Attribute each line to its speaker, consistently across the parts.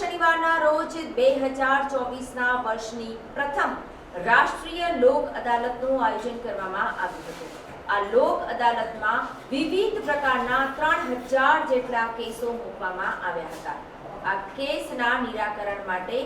Speaker 1: શનિવારના રોજ બે હજાર ચોવીસના વર્ષની પ્રથમ રાષ્ટ્રીય લોક અદાલતનું આયોજન કરવામાં આવ્યું હતું. આ લોક અદાલતમાં વિવિધ પ્રકારના ત્રણ હજાર જેટલા કેસો મૂકવામાં આવ્યા હતા. આ કેસના નિરાકરણ માટે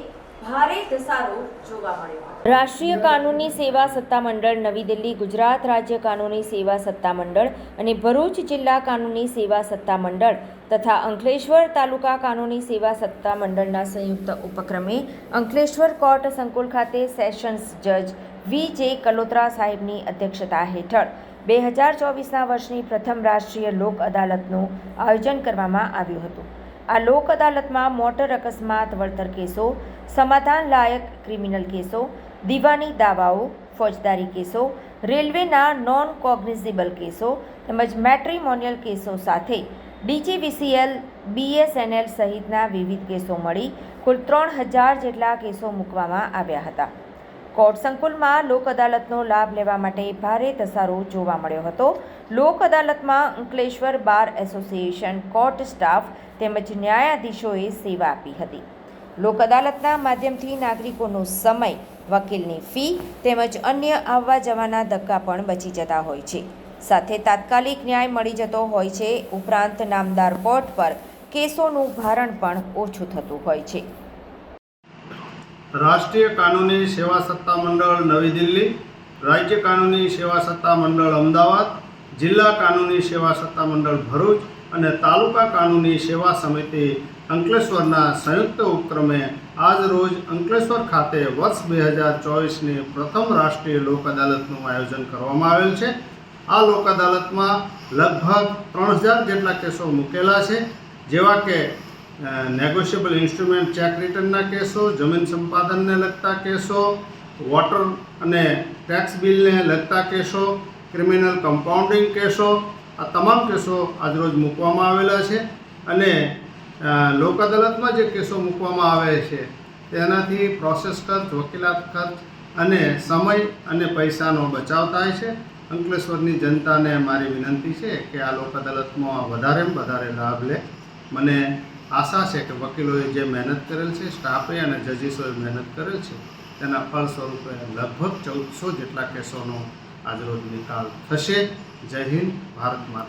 Speaker 1: ભારે ધસારો જોવા મળ્યો રાષ્ટ્રીય કાનૂની સેવા સત્તામંડળ, નવી દિલ્હી, ગુજરાત રાજ્ય કાનૂની સેવા સત્તામંડળ અને ભરૂચ જિલ્લા કાનૂની સેવા સત્તામંડળ તથા અંકલેશ્વર તાલુકા કાનૂની સેવા સત્તામંડળના સંયુક્ત ઉપક્રમે અંકલેશ્વર કોર્ટ સંકુલ ખાતે સેશન્સ જજ વી જે કલોત્રા સાહેબની અધ્યક્ષતા હેઠળ બે હજાર ચોવીસના વર્ષની પ્રથમ રાષ્ટ્રીય લોક અદાલતનું આયોજન કરવામાં આવ્યું હતું. આ લોક અદાલતમાં મોટર અકસ્માત, વળતર કેસો, સમાધાન લાયક ક્રિમિનલ કેસો, દીવાની દાવાઓ, ફોજદારી કેસો, રેલવેના નોન કોગ્નિઝિબલ કેસો તેમજ મેટ્રિમોનિયલ કેસો સાથે ડીજીવીસીએલ બીએસએનએલ સહિતના વિવિધ કેસો મળી કુલ ત્રણ હજાર જેટલા કેસો મૂકવામાં આવ્યા હતા. કોર્ટ સંકુલમાં લોક અદાલતનો લાભ લેવા માટે ભારે ધસારો જોવા મળ્યો હતો. લોક અદાલતમાં Ankleshwar bar association court staff તેમજ ન્યાયાધીશોએ સેવા આપી હતી. લોક અદાલતના માધ્યમથી નાગરિકોનો સમય, વકીલની ફી તેમજ અન્ય આવવા જવાના ધક્કા પણ બચી જતા હોય છે. સાથે તાત્કાલિક ન્યાય મળી જતો હોય છે. ઉપરાંત નામદાર કોર્ટ પર કેસોનું ભારણ પણ ઓછું થતું હોય છે.
Speaker 2: રાષ્ટ્રીય કાનૂની સેવા સત્તા મંડળ નવી દિલ્હી, રાજ્ય કાનૂની સેવા સત્તા મંડળ અમદાવાદ, જિલ્લા કાનૂની સેવા સત્તા મંડળ ભરૂચ અને તાલુકા કાનૂની સેવા સમિતિ અંકલેશ્વરના સંયુક્ત ઉપક્રમે આજ રોજ અંકલેશ્વર ખાતે વર્ષ બે હજાર ચોવીસની પ્રથમ રાષ્ટ્રીય લોક અદાલતનું આયોજન કરવામાં આવેલ છે. આ લોક અદાલતમાં લગભગ ત્રણ હજાર જેટલા કેસો મૂકેલા છે, જેવા કે નેગોશિયેબલ ઇન્સ્ટ્રુમેન્ટ ચેક રિટર્નના કેસો, જમીન સંપાદનને લગતા કેસો વોટર અને ટેક્સ બિલને લગતા કેસો ક્રિમિનલ કમ્પાઉન્ડિંગ કેસો, આ તમામ કેસો આજરોજ મૂકવામાં આવેલા છે અને લોક અદાલતમાં જે કેસો મૂકવામાં આવે છે તેનાથી પ્રોસેસ ખર્ચ, વકીલાત ખર્ચ અને સમય અને પૈસાનો બચાવ થાય છે. અંકલેશ્વરની જનતાને મારી વિનંતી છે કે આ લોક અદાલતમાં વધારેમાં વધારે લાભ લે. મને આશા છે કે વકીલોએ જે મહેનત કરેલ છે, સ્ટાફે અને જજીસોએ મહેનત કરેલ છે, તેના ફળ સ્વરૂપે લગભગ ચૌદસો જેટલા કેસોનો આજરોજ નિકાલ થશે. જય હિન્દ, ભારત માતા